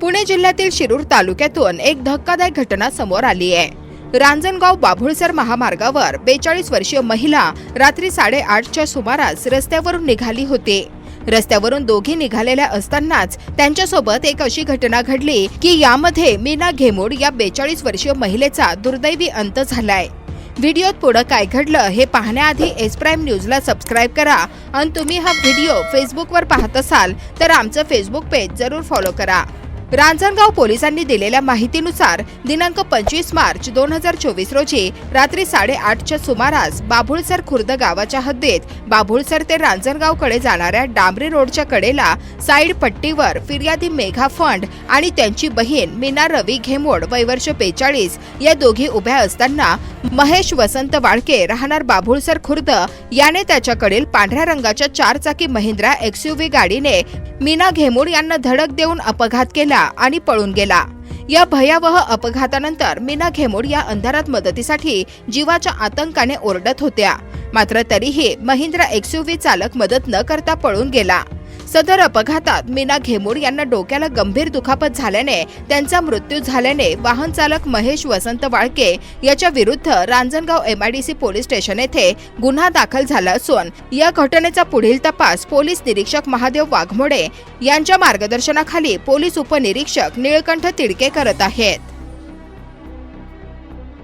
पुणे जिल्ह्यातील शिरूर तालुक्यातून एक धक्कादायक घटना समोर आली आहे. रांजणगाव बाभुळसर महामार्गावर बेचाळीस वर्षीय महिला रात्री साडेआठच्या सुमारास रस्त्यावरून निघाली होती. रस्त्यावरून दोघी निघालेल्या असतानाच त्यांच्यासोबत एक अशी घटना घडली की यामध्ये मीना घेमूड या बेचाळीस वर्षीय महिलेचा दुर्दैवी अंत झालाय. व्हिडिओत पुढं काय घडलं हे पाहण्याआधी एस प्राईम न्यूजला सबस्क्राईब करा आणि तुम्ही हा व्हिडिओ फेसबुकवर पाहत असाल तर आमचं फेसबुक पेज जरूर फॉलो करा. रांजणगाव पोलिसांनी दिलेल्या माहितीनुसार दिनांक पंचवीस मार्च दोन हजार चोवीस रोजी रात्री साडेआठच्या सुमारास बाभुळसर खुर्द गावाच्या हद्दीत बाभुळसर ते रांजणगावकडे जाणाऱ्या डांबरी रोडच्या कडेला साईड पट्टीवर फिर्यादी मेघा फंड आणि त्यांची बहीण मीना रवी घेमोड वैवर्ष बेचाळीस या दोघी उभ्या असताना महेश वसंत वाळके राहणार बाभुळसर खुर्द. याने त्याच्याकडील पांढऱ्या रंगाच्या चारचाकी महिंद्रा एक्सयूव्ही गाडीने मीना घेमोड यांना धडक देऊन अपघात केला आणि पळून गेला. या भयावह अपघातानंतर मीना घेमोड या अंधारात मदतीसाठी जीवाच्या आतंकाने ओरडत होत्या. मात्र तरीही महिंद्रा एक्सयूव्ही चालक मदत न करता पळून गेला. सदर अपघातात मीना घेमूर यांना डोक्याला गंभीर दुखापत झाल्याने त्यांचा मृत्यू झाल्याने वाहन चालक महेश वसंत वाळके याच्या विरुद्ध रांजणगाव एमआयडीसी पोलीस स्टेशन येथे गुन्हा दाखल झाला असून या घटनेचा पुढील तपास पोलीस निरीक्षक महादेव वाघमोडे यांच्या मार्गदर्शनाखाली पोलीस उपनिरीक्षक निळकंठ तिडके करत आहेत.